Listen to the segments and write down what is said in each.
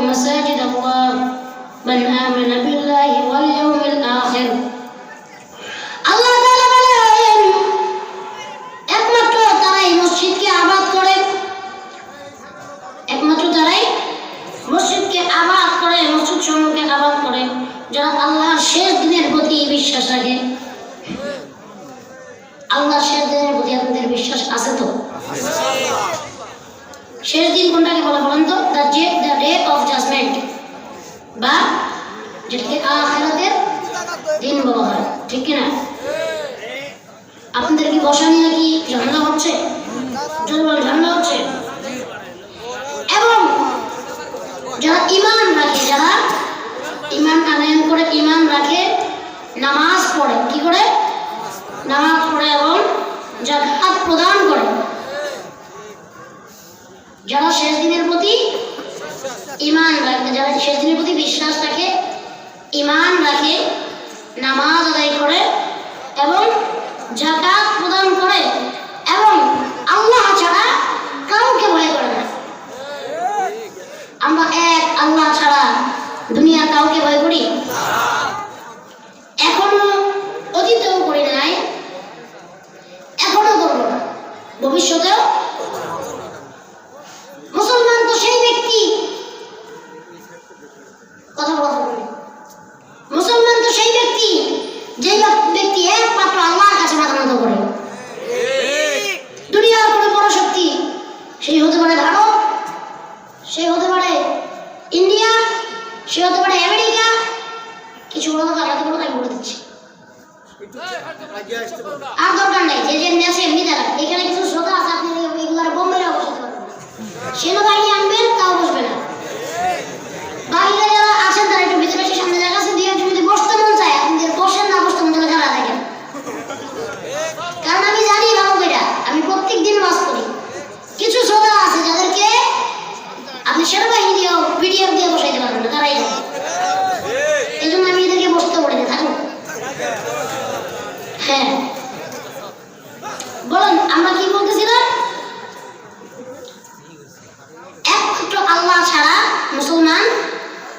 مساجد الله من آمن بالله واليوم الآخر. আল্লাহ তাআলা বলেন, একমাত্র তারাই মসজিদকে আবাদ করে। একমাত্র তারাই মসজিদকে আবাদ করে, মসজিদ সমূহকে আবাদ করে যারা আল্লাহর শেষ দিনের প্রতি বিশ্বাস রাখে। বসা নিয়ে কি ঝামেলা হচ্ছে? ঝামেলা হচ্ছে? এবং যারা ইমান রাখে, যারা ইমান আনায়ন করে, ইমান রাখে, নামাজ পড়ে, কি করে? নামাজ পড়ে এবং জাকাত প্রদান করে। যারা শেষ দিনের প্রতি ইমান রাখে, যারা শেষ দিনের প্রতি বিশ্বাস রাখে, ইমান রাখে, নামাজ আদায় করে, এবং জাকাত প্রদান করে এবং আল্লাহ ছাড়া কাউকে ভয় করে না। আমরা এক আল্লাহ ছাড়া দুনিয়া কাউকে ভয় করি? এখনও অতীতেও করি নাই, এখনও করব না, ভবিষ্যতেও মুসলমান তো সেই ব্যক্তি। কথা বলা মুসলমান তো সেই ব্যক্তি যে ব্যক্তি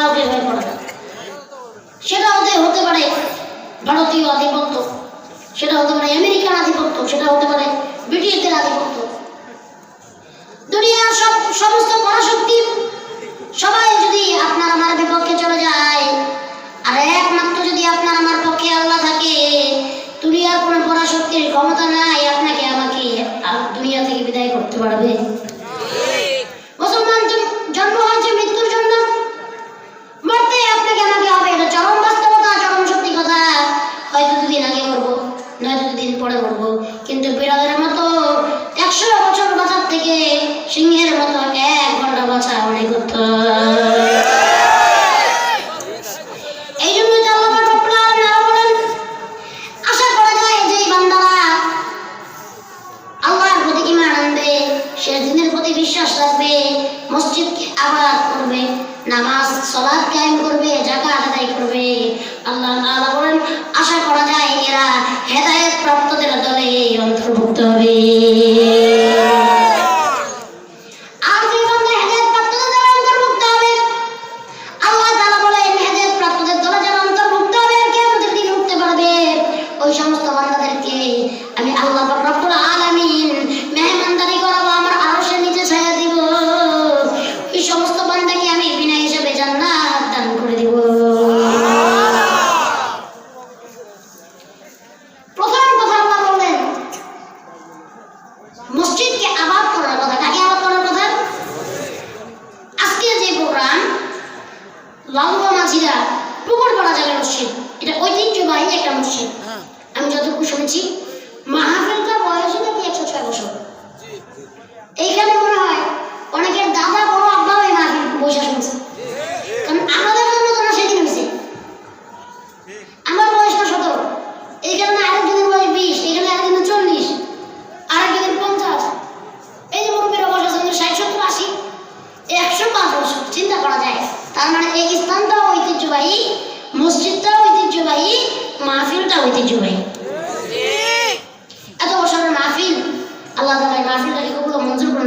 কাউকে বের করে না। সেটা হতে হতে পারে ভারতীয় আধিপত্য, সেটা হতে পারে আমেরিকান আধিপত্য, সেটা হতে পারে ব্রিটিশদের আধিপত্য। দুনিয়ার সব সমস্ত পরাশক্তি সবাই যদি আপনার আমার বিপক্ষে চলে যায় আদায় করতে হবে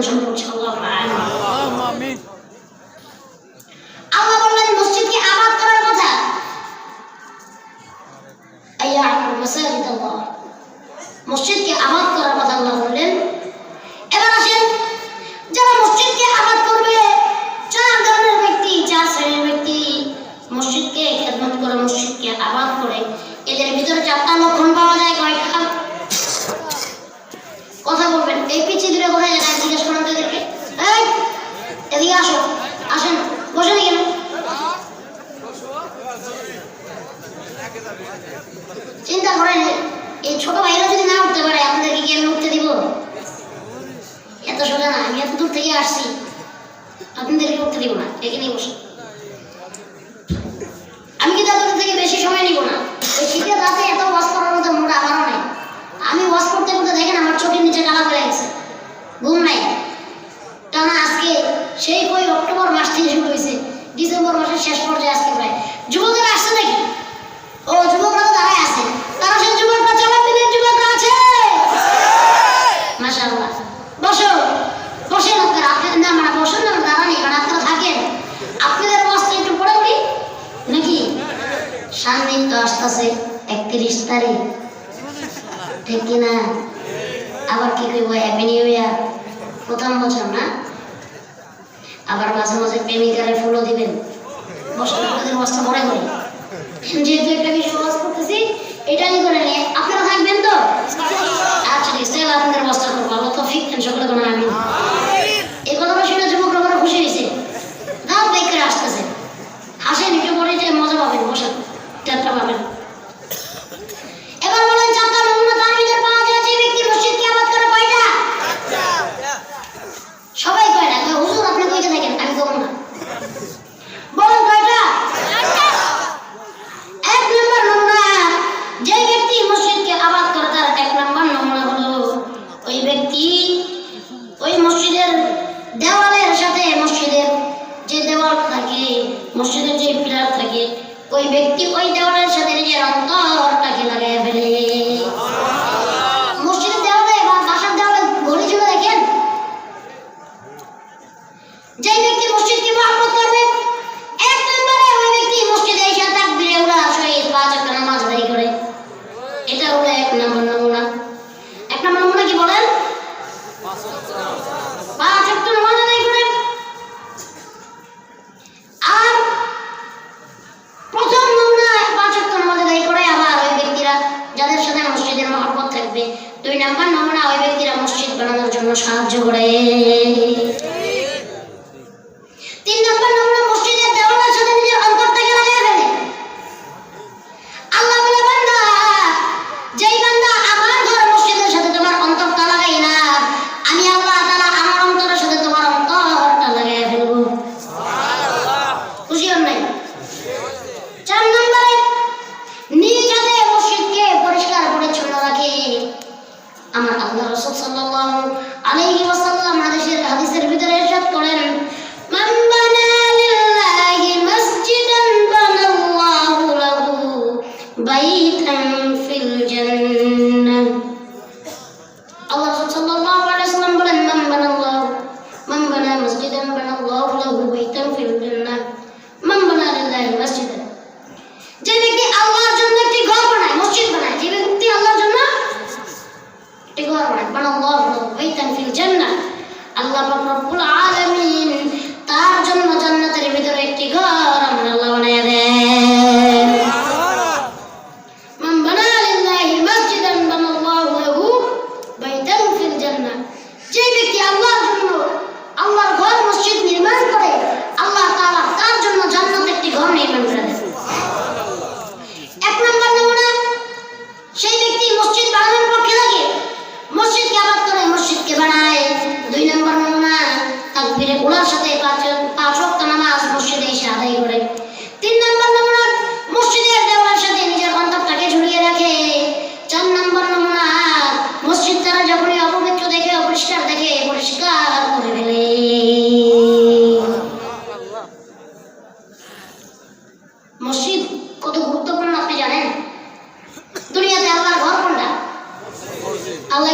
You. ওয়াশ করতে করতে দেখেন আমার চোখের নিচে কালা পড়ে গেছে। ঘুম নাই। টানা আজকে সেই কই অক্টোবর মাস থেকে শুরু হয়েছে। ডিসেম্বর মাসের শেষ পর্যায়ে আজকে প্রায়। যুবকেরা আসছে নাকি? ও, যুবকরা দাঁড়ায় আছে। তারা সেই যুবকরা জবাব দিনের যুবকরা আছে। মাশাআল্লাহ। বসো। বসে আপনারা। আপনাদের না মানে বসেন না মানে দাঁড়ানি কারণ আপনারা থাকেন। আপনাদের অবস্থা একটু পড়ে উঠি। নাকি? সামনেই তো আসতেছে একত্রিশ তারিখ। কিনা আবার কি করব হ্যাপি নিউ ইয়ার প্রথম বছর না? আবার মাঝে মাঝে প্রেমিকারে ফুলও দিবেন। মশলা মশলা মনে করি যেহেতু একটা বিষয়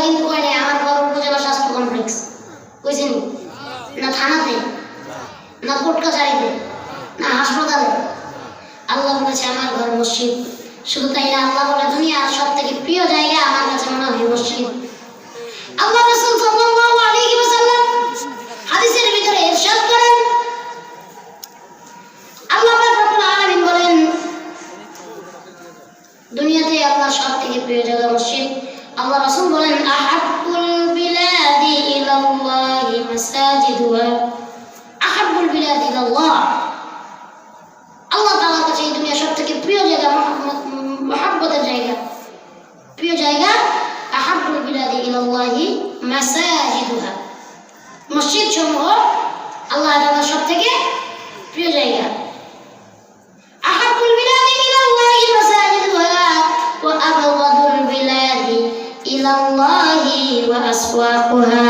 কিন্তু আমার বড় উপজেলা স্বাস্থ্য কমপ্লেক্স বুঝছেন? না থানাতে, না কোর্ট কাছারিতে, না হাসপাতালে। আল্লাহ বলেছে, আমার ঘর মসজিদ। শুধু তাই না, আল্লাহ বলে, দুনিয়ার সব থেকে প্রিয় জায়গা আমার কাছে মনে হয় মসজিদ। আল্লাহ রসুল সাল্লাল্লাহু জায়গা আহাবু বিলাদি ইলাল্লাহি মাসাজিদুহা। মসজিদ সমূহ আল্লাহ তাআলা সব থেকে প্রিয় জায়গা। আহাবুল বিলাদি ইলাল্লাহি মাসাজিদুহা ওয়া আবগাদুল বিলাদি ইলাল্লাহি ওয়া আসওয়াকুহা।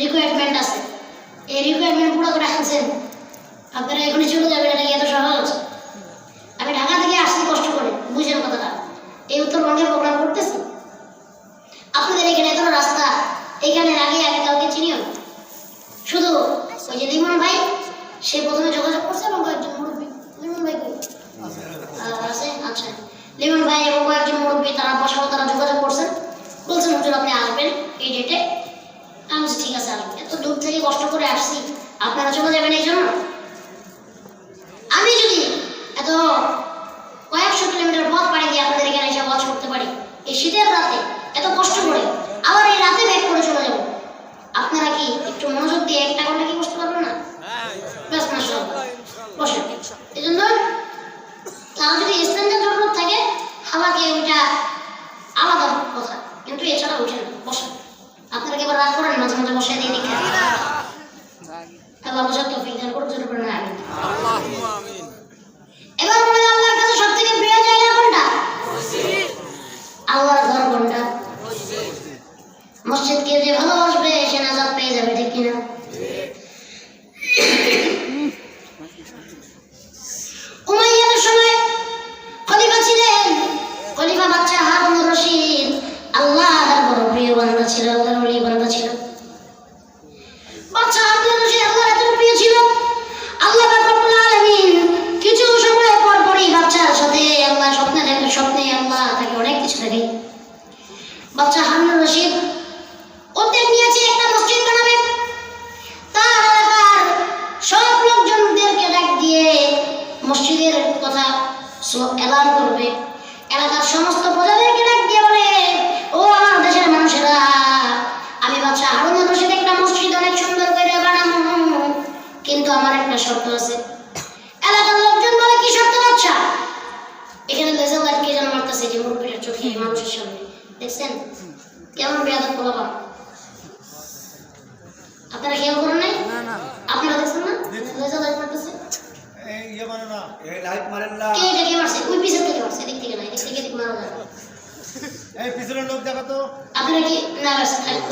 রিকোয়ারমেন্ট আছে। এই রিকোয়ারমেন্ট পুরো করে আপনারা এখানে চলে যাবেন, এটা এত সহজ? আমি ঢাকা থেকে আসছি কষ্ট করে, বুঝেন কথাটা। এই উত্তরবঙ্গে প্রোগ্রাম করতেছি। আপনাদের এখানে এতটা রাস্তা, এখানে আগে আগে কাউকে চিনিও শুধু ওই যে লিমন ভাই, সে প্রথমে যোগাযোগ করছে এবং কয়েকজন মুরব্বী লিমন ভাই আছে? আচ্ছা। লিমন ভাই এবং কয়েকজন মুরব্বী, তারা বসাও তারা যোগাযোগ করছেন। বলছেন হচ্ছে আপনি আসবেন এই ডেটে দূর থেকে কষ্ট করে আসছি। আপনারা চলে যাবেন এই জন্য? আমি যদি এত কয়েকশো কিলোমিটার পথ পাড়ি দিয়ে আপনাদের এখানে এসে বাস করতে পারি, এই শীতের রাতে এত কষ্ট করে আবার এই রাতে ব্যাগ করে চলে যাব। আপনারা কি একটু মনোযোগ দিয়ে একটা ঘণ্টা কি করতে পারবেন না? এই জন্য তাও যদি স্থানীয় থাকে আমাকে ওইটা বা জাহান্ন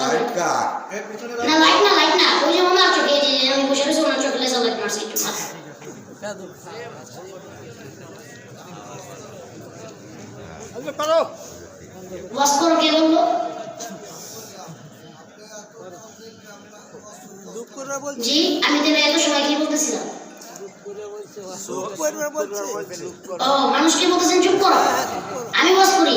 লাইট কার না লাইট না লাইট না। ওই যে ওনার চোখে যে আমি বসে রয়েছি, ওনার চোখে লেজার লাইট মারছি একটু মাথা পারো বস করো কে বলল জি, আমি তাহলে এত সময় কি বলতেছিলাম? ও, মানুষকে বলতেছেন চুপ করো। আমি বস করি।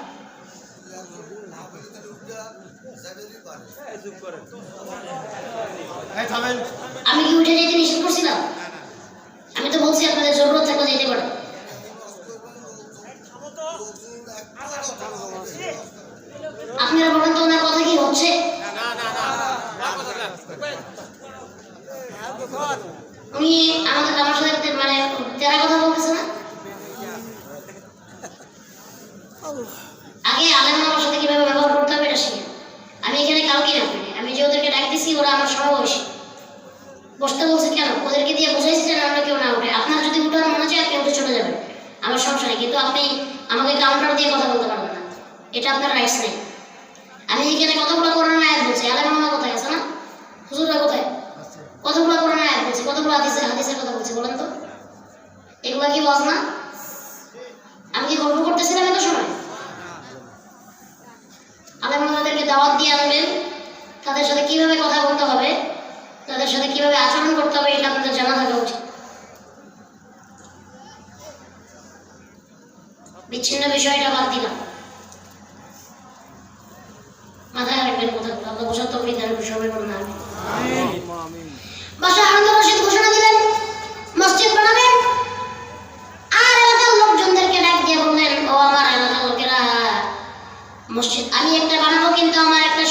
আমি কি উঠে যেতে নিষেধ করছিলাম? আমি তো বলছি আপনাদের জরুরত থাকলে যেতে পারে আপনারা বলেন তো ওনার কথা কি হচ্ছে? উনি আমাদের আমার সাথে একটা মানে তেরা কথা বলতেছে না? আগে আলেম আমার সাথে কীভাবে ব্যবহার করতে হবে এটা শিখে আমি এখানে কাউকে রাখিনি আমি যে ওদেরকে ডাকতেছি, ওরা আমার সমবয়সী বসতে বলছে কেন? ওদেরকে দিয়ে বুঝাইছি যেন আমরা কেউ না উঠে। আপনার যদি উঠার মনে চায় আপনি উঠে চলে যাবেন। আমার সমস্যা নেই, কিন্তু আপনি আমাকে কাউন্টার দিয়ে কথা বলতে পারবেন না। এটা আপনার রাইটস নেই। আমি এখানে কতগুলো করোনা আয়াত বলছি? আলেম মামা কোথায় আছে না? হুজুররা কোথায়? কতগুলো করোনা আয়াত বলছি? কতগুলো হাদিসের হাদিসের কথা বলছি বলেন তো? এগুলা কি ওয়াজ না? আমি কি গল্প করতেছিলাম এত সময়? আলেম আমাদেরকে দাওয়াত দিয়ে আনবেন। তাদের সাথে কীভাবে কথা বলতে হবে তাদের সাথে কীভাবে আচরণ করতে হবে এটা আপনাদের জানা থাকা উচিত। বিচ্ছিন্ন বিষয়টা বাদ দিলাম। মাথায় রাখবেন কথাগুলো। আল্লাহ বসার তৌফিক দান সবাই বলুন বাসা আনন্দ রশিদ ঘোষণা দিলেন মসজিদ বানাবেন। মসজিদ। আমি একটা বানাবো কিন্তু আমার একটা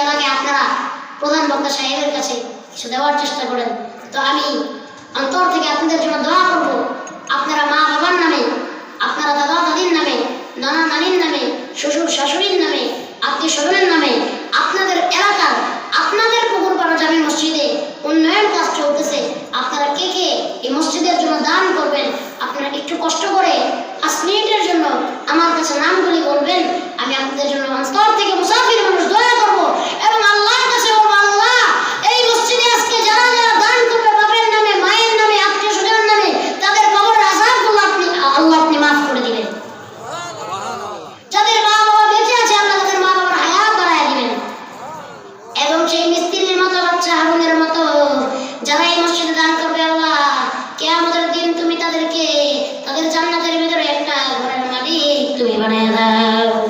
এর আগে আপনারা প্রধান বক্তা সাহেবের কাছে কিছু দেওয়ার চেষ্টা করেন। তো আমি অন্তর থেকে আপনাদের জন্য দোয়া করব। আপনারা মা বাবার নামে, আপনারা দাদা দাদির নামে, নানা নানির নামে, শ্বশুর শাশুড়ির নামে, আত্মীয় স্বজনের নামে, আপনাদের এলাকার আপনাদের পুকুর পাড়া জামি মসজিদে। উন্নয়ন কাজ চলতেছে। আপনারা কে কে এই মসজিদের জন্য দান করবেন? আপনারা একটু কষ্ট করে পাঁচ মিনিটের জন্য আমার কাছে নামগুলি বলবেন। আমি আপনাদের জন্য আমার স্তর থেকে মুসাফির মানুষ দয়া করব বানিয়ে দাও